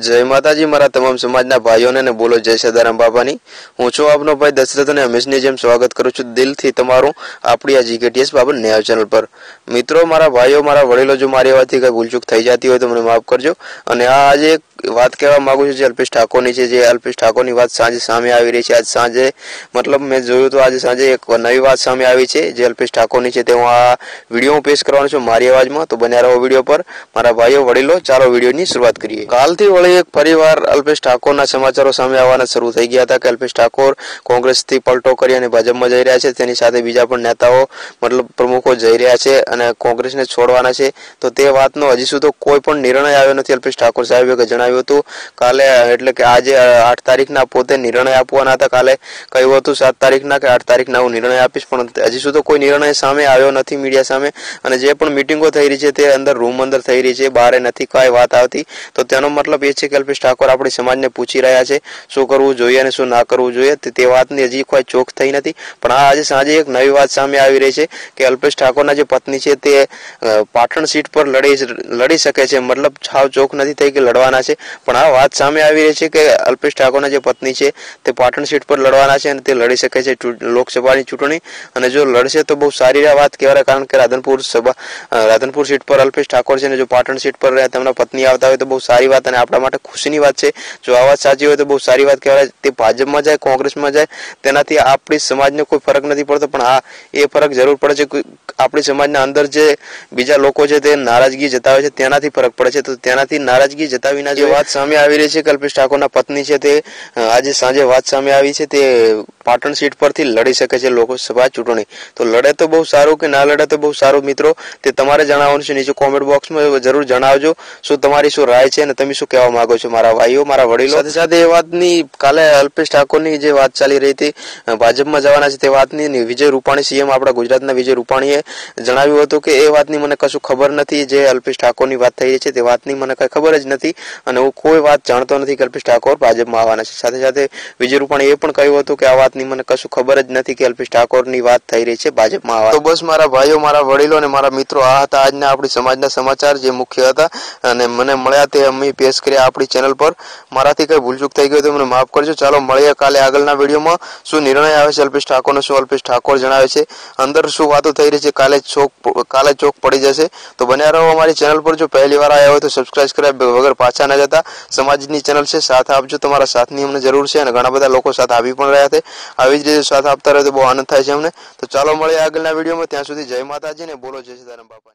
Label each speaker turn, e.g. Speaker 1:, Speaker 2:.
Speaker 1: જય માતાજી, મારા તમામ સમાજના ભાઈઓને અને બોલો જય સદારામ બાબાની. હું છું આપનો ભાઈ દશરથ અને હંમેશની જેમ સ્વાગત કરું છું દિલથી તમારું આપણી આ જીકેટીએસ બાબર ન્યાય ચેનલ પર. મિત્રો, મારા ભાઈઓ, મારા વડીલો, જો મારી વાતથી કઈ ભૂલચૂક થઈ જતી હોય તો મને માફ કરજો. અને આ આજે વાત કહેવા માંગુ છું જે અલ્પેશ ઠાકોરની છે, જે અલ્પેશ ઠાકોરની વાત સાંજે સામે આવી રહી છે. આજ સાંજે, મતલબ મેં જોયું તો આજે સાંજે એક નવી વાત સામે આવી છે, જે અલ્પેશ ઠાકોરની છે. તે હું આ વીડિયો હું પેશ કરવાનો છું મારી અવાજમાં. તો બન્યા રહો વીડિયો પર. મારા ભાઈઓ, વડીલો, ચાલો વિડીયોની શરૂઆત કરીએ. કાલથી વળી એક ફરીવાર અલ્પેશ ઠાકોરના સમાચારો સામે આવવાના શરૂ થઈ ગયા હતા કે અલ્પેશ ઠાકોર કોંગ્રેસથી પલટો કરી અને ભાજપમાં જઈ રહ્યા છે. તેની સાથે બીજા પણ નેતાઓ, મતલબ પ્રમુખો જઈ રહ્યા છે અને કોંગ્રેસને છોડવાના છે. તો તે વાતનો હજી સુધી કોઈ પણ નિર્ણય આવ્યો નથી. અલ્પેશ ઠાકોર સાહેબે જણાવ્યું હતું, કાલે, એટલે કે આજે આઠ તારીખના પોતે નિર્ણય આપવાના હતા. કાલે કહ્યું હતું સાત તારીખના કે આઠ તારીખના હું નિર્ણય આપીશ, પણ હજી સુધી કોઈ નિર્ણય સામે આવ્યો નથી મીડિયા સામે. અને જે પણ મિટિંગો થઈ રહી છે તે અંદર રૂમ અંદર થઈ રહી છે, બહાર નથી કાંઈ વાત આવતી. તો તેનો મતલબ એ છે કલ્પેશ ઠાકોર આપણી સમાજને પૂછી રહ્યા છે, શું કરવું જોઈએ અને શું ના કરવું જોઈએ? તે વાતની હજી કોઈ ચોખ થઈ નથી. પણ આ આજે સાંજે એક નવી વાત સામે આવી રહી છે કે અલ્પેશ ઠાકોરના જે પત્ની છે તે પાટણ સીટ પર લડી લડી શકે છે. મતલબ છાવ ચોખ નથી થઈ કે લડવાના છે. પણ આ વાત સામે આવી રહી છે કે અલ્પેશ ઠાકોરના જે પત્ની છે તે પાટણ સીટ પર લડવાના છે અને તે લડી શકે છે લોકસભાની ચૂંટણી. અને જો લડશે તો બહુ સારી વાત કહેવાય. કારણ કે રાધનપુર સભા રાધનપુર સીટ પર અલ્પેશ ઠાકોર છે અને જો પાટણ સીટ પર તેમના પત્ની આવતા હોય તો બહુ સારી વાત અને આપણા માટે ખુશીની વાત છે. જો આ વાત સાચી હોય તો બહુ સારી વાત કહેવાય. તે ભાજપમાં જાય કોંગ્રેસમાં જાય તેનાથી આપણી સમાજને કોઈ ફરક નથી પડતો. પણ હા એ ફરક જરૂર પડે છે. આપણી સમાજના અંદર જે બીજા લોકો છે તે નારાજગી જતાવે છે તેનાથી ફરક પડે છે. તો તેનાથી નારાજગી જતાવીના જે વાત સામે આવી રહી છે કલ્પેશ ઠાકોરના પત્ની છે તે આજે સાંજે વાત સામે આવી છે તે પાટણ સીટ પરથી લડી શકે છે લોકસભા ચૂંટણી. તો લડે તો બહુ સારું કે ના લડે તો બહુ સારું મિત્રો તે તમારે જણાવવાનું છે. નીચે કોમેન્ટ બોક્સમાં જરૂર જણાવજો. શું તમારી શું રાય છે અને તમે શું કહેવા માંગો છું મારા ભાઈઓ મારા વડીલો. સાથે સાથે એ વાતની કાલે અલ્પેશ ઠાકોરની જે વાત ચાલી રહી હતી ભાજપમાં જવાના છે તે વાતની વિજય રૂપાણી સીએમ આપણા ગુજરાતના વિજય રૂપાણીએ જણાવ્યું હતું કે એ વાતની મને કશું ખબર નથી જે અલ્પેશ ઠાકોરની વાત થઈ રહી છે તે વાતની મને કઈ ખબર જ નથી અને હું કોઈ વાત જાણતો નથી કે અલ્પેશ ઠાકોર ભાજપમાં આવવાના છે. સાથે સાથે વિજય રૂપાણીએ એ પણ કહ્યું હતું કે આ વાતની મને કશું ખબર જ નથી કે અલ્પેશ ઠાકોરની વાત થઈ રહી છે ભાજપમાં આવવા. તો બસ મારા ભાઈઓ મારા વડીલો અને મારા મિત્રો આ હતા આજના આપણી સમાજના સમાચાર જે મુખ્ય હતા અને મને મળ્યા તે અમે પેશ કર્યા. આપણી ચેનલ પર. મારાથી કઈ ભૂલચૂક થઈ ગઈ તો મને માફ કરજો. ચાલો, મળીએ કાલે આગળના વિડીયોમાં. શું નિર્ણય આવે છે અલ્પેશ ઠાકોરનો શું અલ્પેશ ઠાકોર જણાવે છે? અંદર શું વાતો થઈ રહી છે? કાલે ચોક કાલે ચોક પડી જશે. તો બન્યા રહો અમારી ચેનલ પર. જો પહેલી વાર આવ્યા હોય તો સબસ્ક્રાઇબ કર્યા વગર પાછા ન જતા. સમાજની ચેનલ છે. સાથ આપજો. તમારા સાથની અમને જરૂર છે અને ઘણા બધા લોકો સાથે આવી પણ રહ્યા છે. આવી જ રીતે સાથ આપતા રહે તો બહુ આનંદ થાય છે અમને. તો ચાલો, મળીએ આગળના વિડીયોમાં. ત્યાં સુધી જય માતાજી ને બોલો જય સીતારામ બાપા.